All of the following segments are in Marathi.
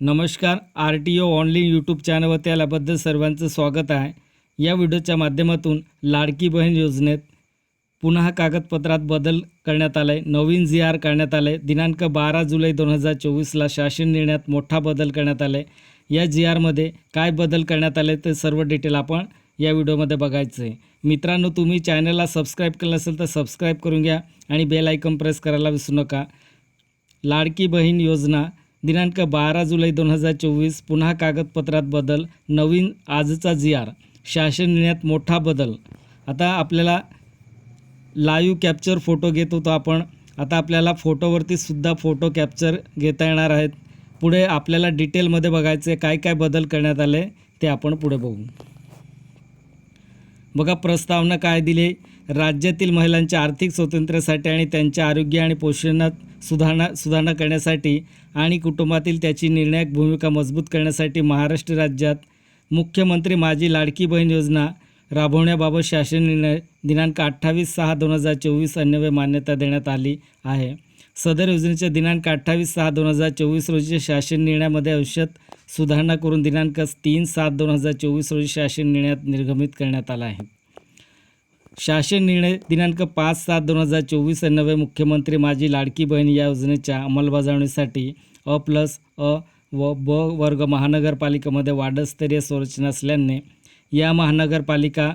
नमस्कार R T O online YouTube चॅनलवर त्याबद्दल सर्वांचं स्वागत आहे. या व्हिडिओच्या माध्यमातून लाडकी बहीण योजनेत पुन्हा कागदपत्रात बदल करण्यात आला आहे नवीन जी आर करण्यात आलं आहे दिनांक बारा जुलै दोन हजार चोवीसला शासन निर्णयात मोठा बदल करण्यात आला आहे या जी आरमध्ये काय बदल करण्यात आले ते सर्व डिटेल आपण या व्हिडिओमध्ये बघायचं आहे मित्रांनो तुम्ही चॅनलला सबस्क्राईब केलं असेल तर सबस्क्राईब करून घ्या आणि बेल आयकन प्रेस करायला विसरू नका. लाडकी बहीण योजना दिनांक बारा जुलै दोन हजार चोवीस पुन्हा कागदपत्रात बदल नवीन आजचा जी आर शासन निर्णयात मोठा बदल. आता आपल्याला लाईव्ह कॅप्चर फोटो घेत होतो आपण. आता आपल्याला फोटोवरती सुद्धा फोटो कॅप्चर घेता येणार आहेत. पुढे आपल्याला डिटेलमध्ये बघायचं आहे काय काय बदल करण्यात आले ते आपण पुढे बघू. बघा प्रस्तावना काय दिली? राज्यातील महिलांच्या आर्थिक स्वातंत्र्यासाठी आणि त्यांच्या आरोग्य आणि पोषणात सुधारणा सुधारणा करण्यासाठी आणि कुटुंबातील त्याची निर्णायक भूमिका मजबूत करण्यासाठी महाराष्ट्र राज्यात मुख्यमंत्री माझी लाडकी बहीण योजना राबवण्याबाबत शासन निर्णय दिनांक अठ्ठावीस सहा दोन हजार चोवीस अन्वये मान्यता देण्यात आली आहे. सदर योजनेच्या दिनांक अठ्ठावीस सहा दोन हजार चोवीस रोजीच्या शासन निर्णयामध्ये औषध सुधारणा करून दिनांक तीन सात दोन हजार चोवीस रोजी शासन निर्णयात निर्गमित करण्यात आला आहे. शासन निर्णय दिनांक पाच सात दोन हजार चोवीस अन्वये मुख्यमंत्री माझी लाडकी बहीण या योजनेच्या अंमलबजावणीसाठी अ प्लस अ व ब वर्ग महानगरपालिकेमध्ये वार्डस्तरीय संरचना असल्याने या महानगरपालिका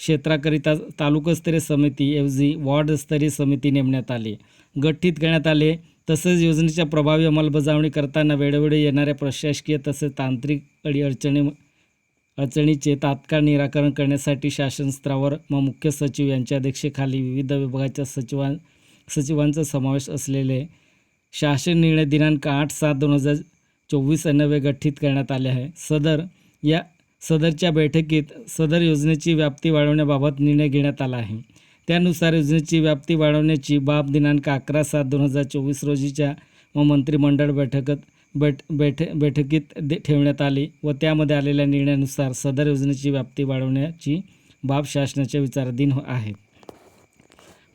क्षेत्राकरिता तालुकास्तरीय समिती ऐवजी वॉर्डस्तरीय समिती नेमण्यात आली. गठीत करण्यात आले. तसेच योजनेच्या प्रभावी अंमलबजावणी करताना वेळोवेळी येणाऱ्या प्रशासकीय तसेच तांत्रिक अडीअडचणी अडचणीचे तात्काळ निराकरण करण्यासाठी शासन स्तरावर व मुख्य सचिव यांच्या अध्यक्षतेखाली विविध विभागाच्या सचिवां सचिवांचा समावेश असलेले शासन निर्णय दिनांक आठ सात दोन हजार चोवीस अन्नवे गठीत करण्यात आले आहे. सदर या सदरच्या बैठकीत सदर योजनेची व्याप्ती वाढवण्याबाबत निर्णय घेण्यात आला आहे. त्यानुसार योजनेची व्याप्ती वाढवण्याची बाब दिनांक अकरा सात दोन हजार चोवीस रोजीच्या व मंत्रिमंडळ बैठकीत बैठ बैठ बैठकीत दे ठेवण्यात आली व त्यामध्ये आलेल्या निर्णयानुसार सदर योजनेची व्याप्ती वाढवण्याची बाब शासनाच्या विचाराधीन हो- आहे.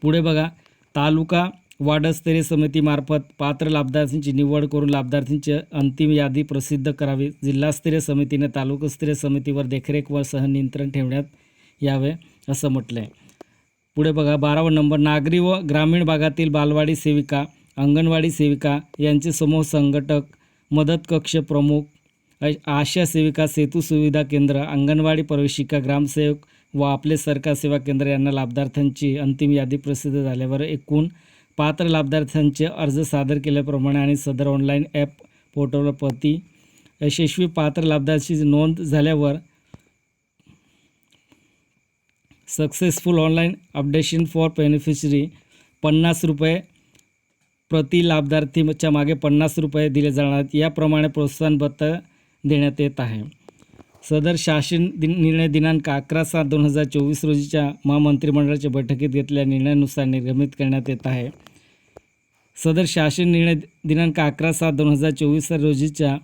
पुढे बघा. तालुका वार्डस्तरीय समितीमार्फत पात्र लाभार्थींची निवड करून लाभार्थींची अंतिम यादी प्रसिद्ध करावी. जिल्हास्तरीय समितीने तालुकास्तरीय समितीवर देखरेख व सहनियंत्रण ठेवण्यात यावे असं म्हटलं आहे पुढे बघा. बारावा नंबर. नागरी व ग्रामीण भागातील बालवाडी सेविका अंगणवाडी सेविका यांचे समूह संघटक मदत कक्ष प्रमुख आशा सेविका सेतू सुविधा केंद्र अंगणवाडी प्रवेशिका ग्रामसेवक व आपले सरकार सेवा केंद्र यांना लाभार्थ्यांची अंतिम यादी प्रसिद्ध झाल्यावर एकूण पात्र लाभार्थ्यांचे अर्ज सादर केल्याप्रमाणे आणि सदर ऑनलाईन ॲप पोर्टलवर प्रति यशस्वी पात्र लाभार्थीची नोंद झाल्यावर successful online updation for beneficiary पन्नास रुपये प्रति लाभार्थीच्या मागे पन्नास रुपये दिले जाणार. आहेत याप्रमाणे प्रोत्साहन भत्ता देण्यात येत आहे. सदर शासन दिन निर्णय दिनांक अकरा सात दोन हजार चोवीस रोजीच्या महामंत्रिमंडळाच्या बैठकीत घेतलेल्या निर्णयानुसार निर्गमित करण्यात येत आहे. सदर शासन निर्णय दिनांक अकरा सात दोन हजार चोवीस रोजीच्या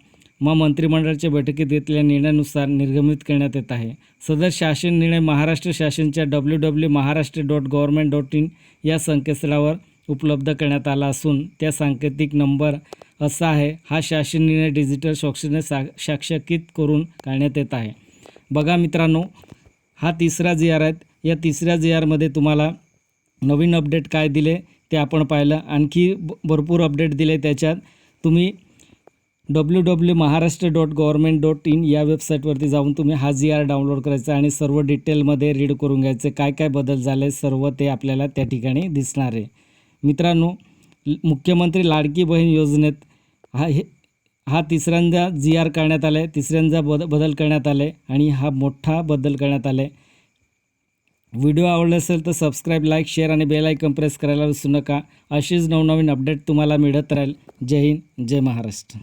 महामंत्रिमंडळाच्या बैठकीत घेतलेल्या निर्णयानुसार निर्गमित करण्यात येत आहे. सदर शासन निर्णय Maharashtra शासनच्या W W Maharashtra dot government dot in या संकेतस्थळावर उपलब्ध करण्यात आला असून त्या सांकेतिक नंबर असा आहे. हा शासन निर्णय डिजिटल स्वाक्षरीने सा साक्षकित करून काढण्यात येत आहे. बघा मित्रांनो हा तिसरा जी आर आहे. या तिसऱ्या जी आरमध्ये तुम्हाला नवीन अपडेट काय दिले ते आपण पाहिलं. आणखी ब- भरपूर अपडेट दिले त्याच्यात. तुम्ही W W Maharashtra dot government dot in या वेबसाईटवरती जाऊन तुम्ही हा जी आर डाउनलोड करायचा आणि सर्व डिटेलमध्ये रीड करून घ्यायचे. काय काय बदल झाले सर्व ते आपल्याला त्या ठिकाणी दिसणार आहे. मित्रांनो मुख्यमंत्री लाडकी बहीण योजनेत हा हे हा तिसऱ्यांदा जी आर करण्यात आला आहे तिसऱ्यांदा बद बदल करण्यात आले आणि हा मोठा बदल करण्यात आला आहे व्हिडिओ आवडला असेल तर सबस्क्राईब लाईक शेअर आणि बेल आयकन प्रेस करायला विसरू नका. अशीच नवनवीन अपडेट तुम्हाला मिळत राहील. जय हिंद जय महाराष्ट्र.